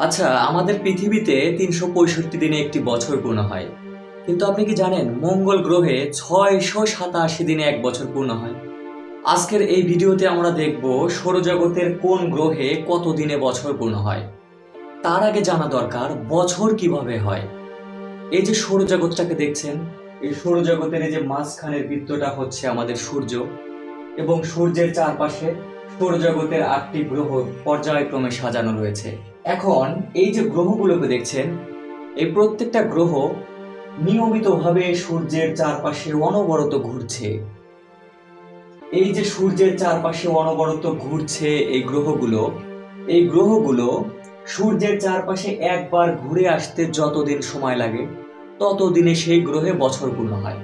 আচ্ছা আমাদের পৃথিবীতে তিনশো পঁয়ষট্টি দিনে একটি বছর পূর্ণ হয়। কিন্তু আপনি কি জানেন, মঙ্গল গ্রহে ছয়শো সাতাশি দিনে এক বছর পূর্ণ হয়? আজকের এই ভিডিওতে আমরা দেখব সৌরজগতের কোন গ্রহে কত দিনে বছর পূর্ণ হয়। তার আগে জানা দরকার, বছর কীভাবে হয়। এই যে সৌরজগৎটাকে দেখছেন, এই সৌরজগতের এই যে মাঝখানের বৃত্তটা হচ্ছে আমাদের সূর্য এবং সূর্যের চারপাশে সৌরজগতের আটটি গ্রহ পর্যায়ক্রমে সাজানো রয়েছে। এখন এই যে গ্রহগুলোকে দেখছেন, এই প্রত্যেকটা গ্রহ নিয়মিতভাবে সূর্যের চারপাশে অনবরত ঘুরছে। এই যে সূর্যের চারপাশে অনবরত ঘুরছে এই গ্রহগুলো এই গ্রহগুলো সূর্যের চারপাশে একবার ঘুরে আসতে যতদিন সময় লাগে, ততদিনে সেই গ্রহে বছর পূর্ণ হয়।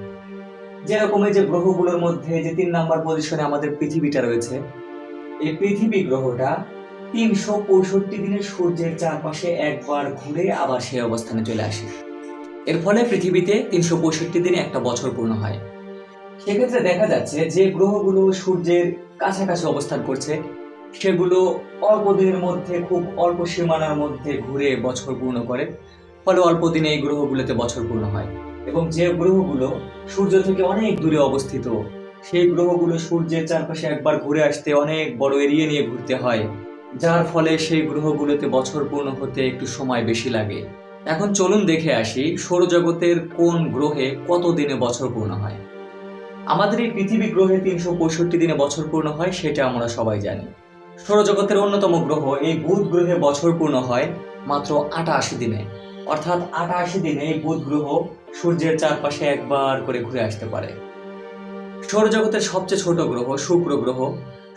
যেরকম এই যে গ্রহগুলোর মধ্যে যে তিন নাম্বার পজিশনে আমাদের পৃথিবীটা রয়েছে এই পৃথিবী গ্রহটা তিনশো পঁয়ষট্টি দিনে সূর্যের চারপাশে একবার ঘুরে আবার সেই অবস্থানে চলে আসে। এর ফলে পৃথিবীতে তিনশো পঁয়ষট্টি দিনে একটা বছর পূর্ণ হয়। সেক্ষেত্রে দেখা যাচ্ছে যে গ্রহগুলো সূর্যের কাছাকাছি অবস্থান করছে, সেগুলো অল্প দিনের মধ্যে খুব অল্প সীমানার মধ্যে ঘুরে বছর পূর্ণ করে, ফলে অল্প দিনে এই গ্রহগুলোতে বছর পূর্ণ হয়। এবং যে গ্রহগুলো সূর্য থেকে অনেক দূরে অবস্থিত সেই গ্রহগুলো সূর্যের চারপাশে একবার ঘুরে আসতে অনেক বড় এরিয়া নিয়ে ঘুরতে হয়, যার ফলে সেই গ্রহগুলোতে বছর পূর্ণ হতে একটু সময় বেশি লাগে। এখন চলুন দেখে আসি সৌরজগতের কোন গ্রহে কত দিনে বছর পূর্ণ হয়। আমাদের এই পৃথিবী গ্রহে তিনশো পঁয়ষট্টি দিনে বছর পূর্ণ হয়, সেটা আমরা সবাই জানি। সৌরজগতের অন্যতম গ্রহ এই বুধ গ্রহে বছর পূর্ণ হয় মাত্র আটাশি দিনে। অর্থাৎ আটাশি দিনে এই বুধ গ্রহ সূর্যের চারপাশে একবার করে ঘুরে আসতে পারে। সৌরজগতের সবচেয়ে ছোট গ্রহ শুক্র গ্রহ।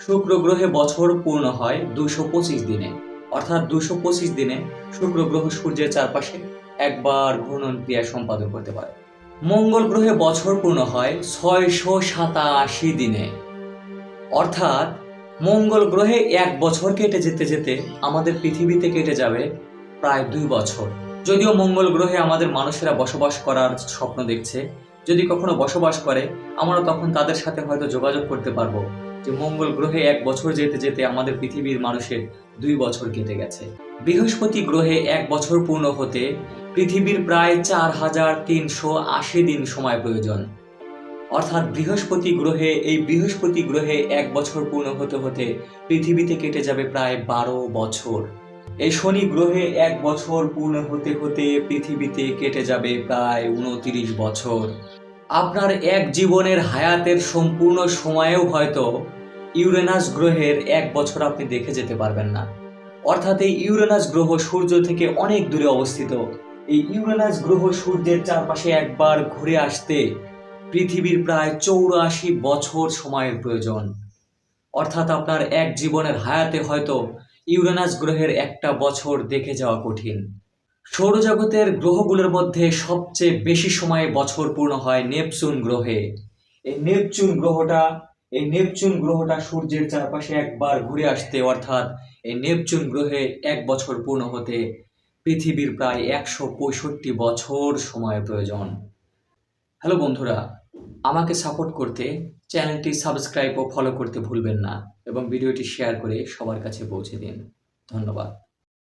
শুক্র গ্রহে বছর পূর্ণ হয় দুশো পঁচিশ দিনে। অর্থাৎ দুশো পঁচিশ দিনে শুক্র গ্রহ সূর্যের চারপাশে একবার ঘূর্ণন ক্রিয়া সম্পাদন করতে পারে। মঙ্গল গ্রহে বছর পূর্ণ হয় ছয়শো সাতাশি দিনে। অর্থাৎ মঙ্গল গ্রহে এক বছর কেটে যেতে যেতে আমাদের পৃথিবীতে কেটে যাবে প্রায় দুই বছর। যদিও মঙ্গল গ্রহে আমাদের মানুষেরা বসবাস করার স্বপ্ন দেখছে যদি কখনো বসবাস করে আমরা তখন তাদের সাথে হয়তো যোগাযোগ করতে পারব যে মঙ্গল গ্রহে এক বছর যেতে যেতে আমাদের পৃথিবীর মানুষের দুই বছর কেটে গেছে। বৃহস্পতি গ্রহে এক বছর পূর্ণ হতে পৃথিবীর প্রায় চার হাজার তিনশো আশি দিন সময় প্রয়োজন। অর্থাৎ বৃহস্পতি গ্রহে, এই বৃহস্পতি গ্রহে এক বছর পূর্ণ হতে হতে পৃথিবীতে কেটে যাবে প্রায় বারো বছর। এই শনি গ্রহে এক বছর পূর্ণ হতে হতে পৃথিবীতে কেটে যাবে প্রায় উনতিরিশ বছর। আপনার এক জীবনের হায়াতের সম্পূর্ণ সময়েও হয়তো ইউরেনাস গ্রহের এক বছর আপনি দেখে যেতে পারবেন না। অর্থাৎ এই ইউরেনাস গ্রহ সূর্য থেকে অনেক দূরে অবস্থিত। এই ইউরেনাস গ্রহ সূর্যের চারপাশে একবার ঘুরে আসতে পৃথিবীর প্রায় চৌরাশি বছর সময়ের প্রয়োজন। অর্থাৎ আপনার এক জীবনের হায়াতে হয়তো ইউরেনাস গ্রহের একটা বছর দেখে যাওয়া কঠিন। সৌরজগতের গ্রহগুলোর মধ্যে সবচেয়ে বেশি সময়ে বছর পূর্ণ হয় নেপচুন গ্রহে। এই নেপচুন গ্রহটা, এই নেপচুন গ্রহটা সূর্যের চারপাশে একবার ঘুরে আসতে, অর্থাৎ এই নেপচুন গ্রহে এক বছর পূর্ণ হতে পৃথিবীর প্রায় একশো পঁয়ষট্টি বছর সময় প্রয়োজন। হ্যালো বন্ধুরা, আমাকে সাপোর্ট করতে চ্যানেলটি সাবস্ক্রাইব ও ফলো করতে ভুলবেন না এবং ভিডিওটি শেয়ার করে সবার কাছে পৌঁছে দিন। ধন্যবাদ।